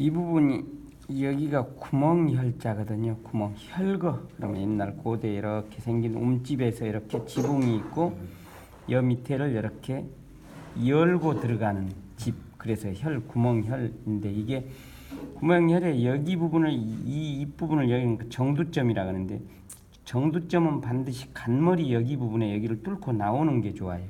이 부분이 여기가 구멍 혈자거든요. 구멍 혈거. 그러면 옛날 고대 이렇게 생긴 움집에서 이렇게 지붕이 있고 여 밑에를 이렇게 열고 들어가는 집. 그래서 혈 구멍 혈인데 이게 구멍 혈의 여기 부분을 이 입 부분을 여기는 그 정두점이라 하는데 정두점은 반드시 간머리 여기 부분에 여기를 뚫고 나오는 게 좋아요.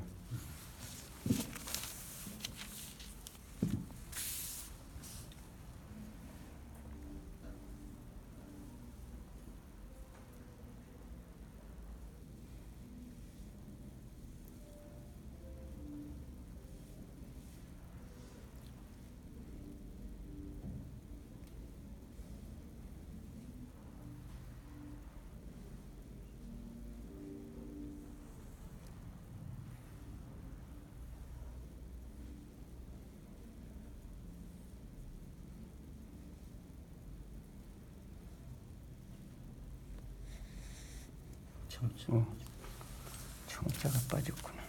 어, 청자가 빠졌구나.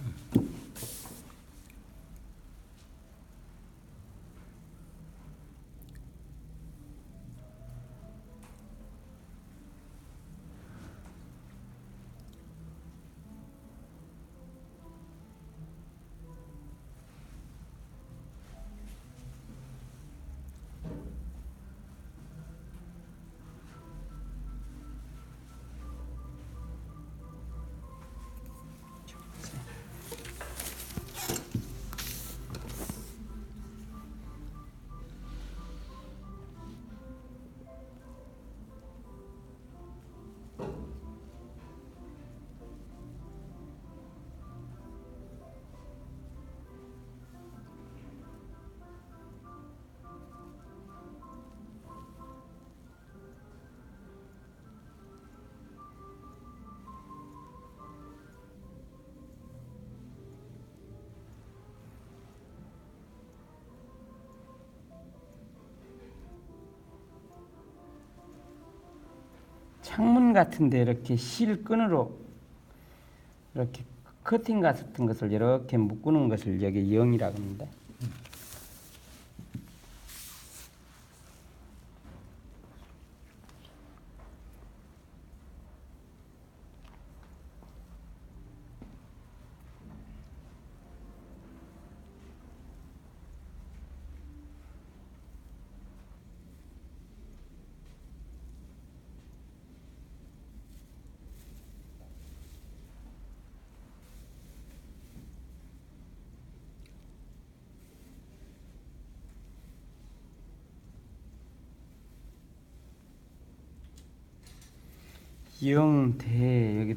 창문 같은데 이렇게 실끈으로 이렇게 커팅 같은 것을 이렇게 묶는 것을 여기 영이라고 합니다. 영대 여기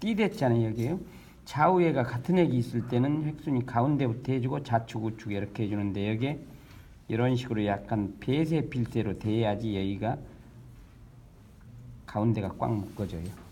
띠댔잖아요 여기요. 좌우에가 같은 액이 있을 때는 획순이 가운데부터 해주고 좌측 우측 이렇게 해주는데 여기 이런 식으로 약간 배세 필세로 돼야지 여기가 가운데가 꽉 묶어져요.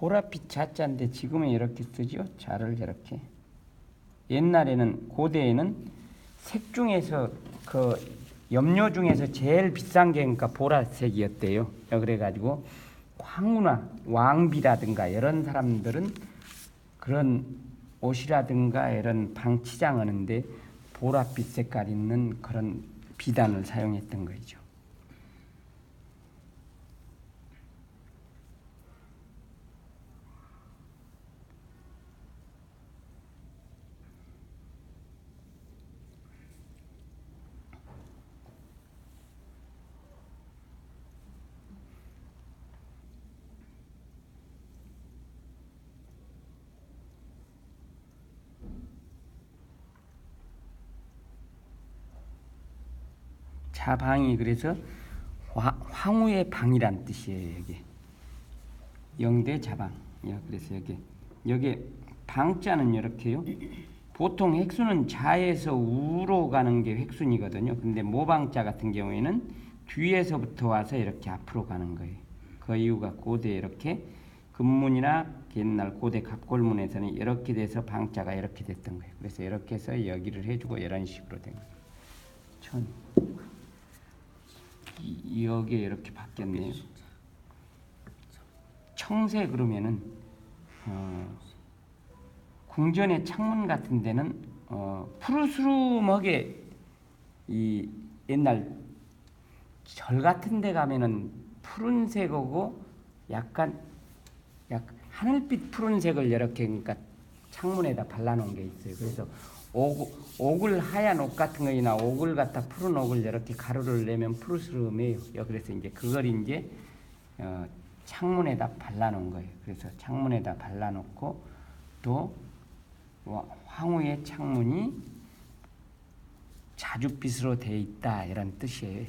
보랏빛 자자인데 지금은 이렇게 쓰죠. 자를 이렇게. 옛날에는 고대에는 색 중에서 그 염료 중에서 제일 비싼 게 그러니까 보라색이었대요. 그래가지고 황후나 왕비라든가 이런 사람들은 그런 옷이라든가 이런 방치장 하는데 보랏빛 색깔 있는 그런 비단을 사용했던 거죠. 자방이 그래서 화, 황후의 방이란 뜻이에요 여기. 영대 자방. 예, 그래서 여기 여기 방자는 이렇게요. 보통 획수는 자에서 우로 가는 게 획순이거든요. 근데 모방자 같은 경우에는 뒤에서부터 와서 이렇게 앞으로 가는 거예요. 그 이유가 고대 이렇게 금문이나 옛날 고대 갑골문에서는 이렇게 돼서 방자가 이렇게 됐던 거예요. 그래서 이렇게 해서 여기를 해주고 이런 식으로 된 거예요. 천. 이- 여기에 이렇게 바뀌었네요. 청세 그러면은 어, 궁전의 창문 같은 데는 어, 푸르스름하게 이 옛날 절 같은 데 가면은 푸른색하고 약간 약 하늘빛 푸른색을 이렇게 그러니까 창문에다 발라놓은 게 있어요. 그래서 옥, 옥을 하얀 옷 같은 거나 옥을 갖다 푸른 옥을 이렇게 가루를 내면 푸르스름해요. 여, 그래서 이제 그걸 이제 어, 창문에다 발라놓은 거예요. 그래서 창문에다 발라놓고 또 와- 황후의 창문이 자줏빛으로 돼 있다 이런 뜻이에요.